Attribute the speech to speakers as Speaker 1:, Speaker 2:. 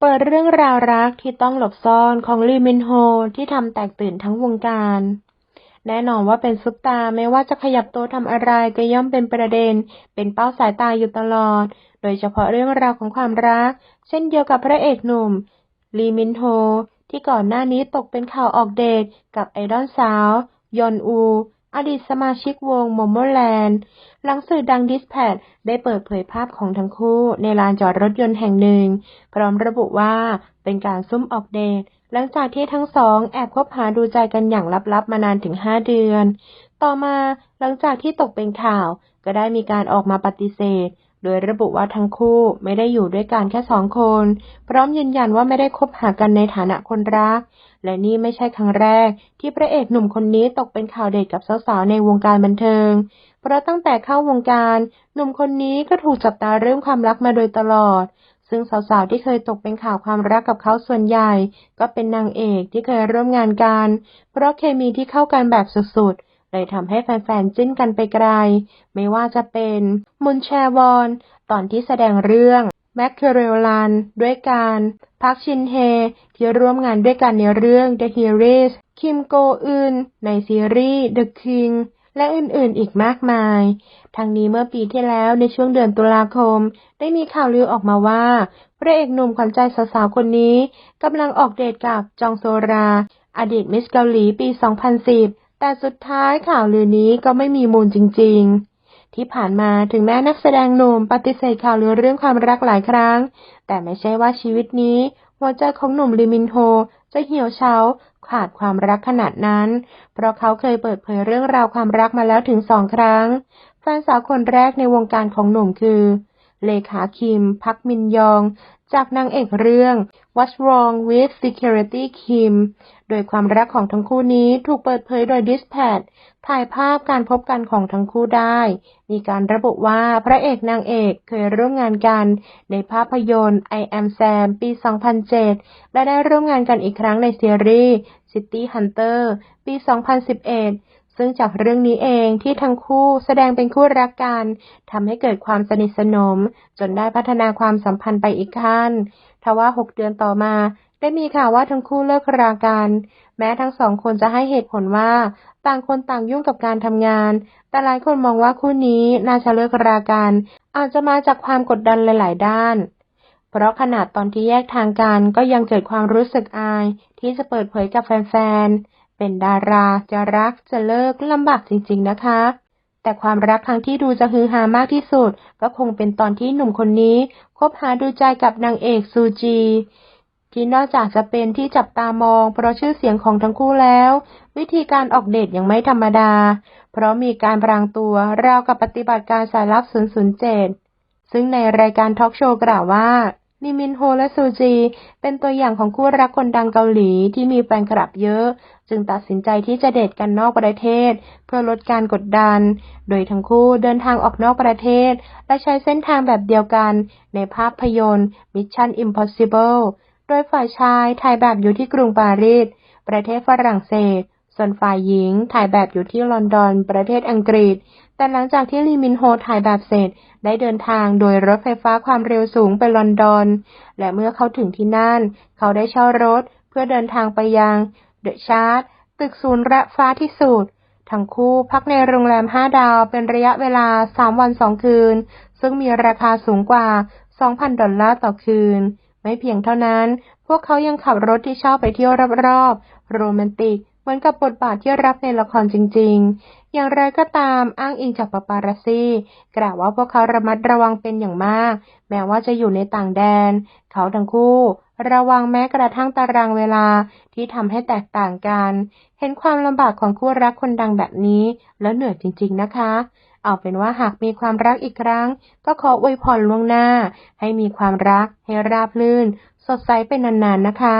Speaker 1: เปิดเรื่องราวรักที่ต้องหลบซ่อนของลีมินโฮที่ทำแตกตื่นทั้งวงการ แน่นอนว่าเป็นซุปตาไม่ว่าจะขยับตัวทำอะไรก็ย่อมเป็นประเด็น เป็นเป้าสายตาอยู่ตลอด โดยเฉพาะเรื่องราวของความรัก เช่นเดียวกับพระเอกหนุ่มลีมินโฮที่ก่อนหน้านี้ตกเป็นข่าวออกเดทกับไอดอลสาว ยอนอู อดีตสมาชิกวงโมโมแลนด์หลังสื่อดังดิสแพดได้เปิดเผยภาพของทั้งคู่ในลานจอดรถยนต์แห่งหนึ่ง พร้อมระบุว่าเป็นการซุ่มออกเดท หลังจากที่ทั้งสองแอบคบหาดูใจกันอย่างลับๆมานานถึง 5 เดือน ต่อมาหลังจากที่ตกเป็นข่าวก็ได้มีการออกมาปฏิเสธ โดยระบุว่าทั้งคู่ไม่ได้อยู่ด้วยกันแค่สองคน พร้อมยืนยันว่าไม่ได้คบหากันในฐานะคนรัก และนี่ไม่ใช่ครั้งแรก ที่พระเอกหนุ่มคนนี้ตกเป็นข่าวเดทกับสาวๆในวงการบันเทิง เพราะตั้งแต่เข้าวงการ หนุ่มคนนี้ก็ถูกจับตาเรื่องความรักมาโดยตลอด ซึ่งสาวๆที่เคยตกเป็นข่าวความรักกับเขาส่วนใหญ่ ก็เป็นนางเอกที่เคยร่วมงานกัน เพราะเคมีที่เข้ากันแบบสุดๆ เลยทำให้แฟนๆจิ้นกันไปไกล ไม่ว่าจะเป็นมุนแชวอน ตอนที่แสดงเรื่องแมคเคเรลลันด้วยกันพักชินเฮ ที่ร่วมงานด้วยกันในเรื่อง The Heroes คิมโกอึนในซีรีส์ The King และอื่นๆอีกมากมาย ทั้งนี้เมื่อปีที่แล้วในช่วงเดือนตุลาคม ได้มีข่าวลือออกมาว่า พระเอกหนุ่มขวัญใจสาวๆคนนี้กำลังออกเดทกับจองโซรา อดีตมิสเกาหลีปี 2010 แต่สุดท้ายข่าวลือนี้ก็ไม่มีมูลจริง ๆ ที่ผ่านมาถึงแม้นักแสดงหนุ่มปฏิเสธข่าวลือเรื่องความรักหลายครั้ง แต่ไม่ใช่ว่าชีวิตนี้หัวใจของหนุ่มลิมินโฮจะเหี่ยวเฉาขาดความรักขนาดนั้น เพราะเขาเคยเปิดเผยเรื่องราวความรักมาแล้วถึงสองครั้ง แฟนสาวคนแรกในวงการของหนุ่มคือ เลขาคิม พักมินยอง จากนางเอกเรื่อง What's Wrong with Security Kim โดยความรักของทั้งคู่นี้ถูกเปิดเผยโดย Dispatch ถ่ายภาพการพบกันของทั้งคู่ได้ มีการระบุว่าพระเอกนางเอกเคยร่วมงานกัน ในภาพยนตร์ I Am Sam ปี 2007 และได้ร่วมงานกันอีกครั้งในซีรีส์ City Hunter ปี 2011 ซึ่งจากเรื่องนี้เองที่ทั้งคู่แสดงเป็นคู่รักกันทำให้เกิดความสนิทสนม จนได้พัฒนาความสัมพันธ์ไปอีกขั้นทว่า6เดือนต่อมา ได้มีข่าวว่าทั้งคู่เลิกรากัน แม้ทั้งสองคนจะให้เหตุผลว่า ต่างคนต่างยุ่งกับการทำงาน แต่หลายคนมองว่าคู่นี้น่าจะเลิกรากัน อาจจะมาจากความกดดันหลาย ๆ ด้านเพราะขนาดตอนที่แยกทางกันก็ยังเกิดความรู้สึกอายที่จะเปิดเผยกับแฟนๆ เป็นดาราจะรักจะเลิกลำบากจริงๆนะคะ แต่ความรักครั้งที่ดูจะฮือฮามากที่สุด ก็คงเป็นตอนที่หนุ่มคนนี้คบหาดูใจกับนางเอกซูจีที่นอกจากจะเป็นที่จับตามอง เพราะชื่อเสียงของทั้งคู่แล้ว วิธีการออกเดทยังไม่ธรรมดา เพราะมีการพรางตัวราวกับปฏิบัติการสายลับ 007 ซึ่งในรายการทอล์กโชว์กล่าวว่า นิมินโฮและซูจี เป็นตัวอย่างของคู่รักคนดังเกาหลีที่มีแฟนคลับเยอะ จึงตัดสินใจที่จะเดทกันนอกประเทศ เพื่อลดการกดดัน โดยทั้งคู่เดินทางออกนอกประเทศ และใช้เส้นทางแบบเดียวกัน ในภาพยนตร์ Mission Impossible โดยฝ่ายชายถ่ายแบบอยู่ที่กรุงปารีสประเทศฝรั่งเศส ส่วนฝ่ายหญิงถ่ายแบบอยู่ที่ลอนดอน ประเทศอังกฤษ แต่หลังจากที่ลีมินโฮถ่ายแบบเสร็จ ได้เดินทางโดยรถไฟฟ้าความเร็วสูงไปลอนดอน และเมื่อเขาถึงที่นั่น เขาได้เช่ารถเพื่อเดินทางไปยังเดอะชาร์ตตึกศูนย์ระฟ้าที่สุด ทั้งคู่พักในโรงแรม 5 ดาวเป็นระยะเวลา 3 วัน 2 คืน ซึ่งมีราคาสูงกว่า 2,000 ดอลลาร์ต่อคืน ไม่เพียงเท่านั้น พวกเขายังขับรถที่เชอบไปเที่ยวรอบๆ โรแมนติก เหมือนกับบทบาทที่รับในละครจริง ๆ อย่างไรก็ตามอ้างอิงจากปาปาราซีกล่าวว่าพวกเขาระมัดระวังเป็นอย่างมาก แม้ว่าจะอยู่ในต่างแดน เขาทั้งคู่ ระวังแม้กระทั่งตารางเวลาที่ทำให้แตกต่างกัน เห็นความลำบากของคู่รักคนดังแบบนี้ แล้วเหนื่อยจริง ๆ นะคะเอาเป็นว่าหากมีความรักอีกครั้ง ก็ขออวยพรล่วงหน้า ให้มีความรักให้ราบลื่น สดใสเป็นนานๆนะคะ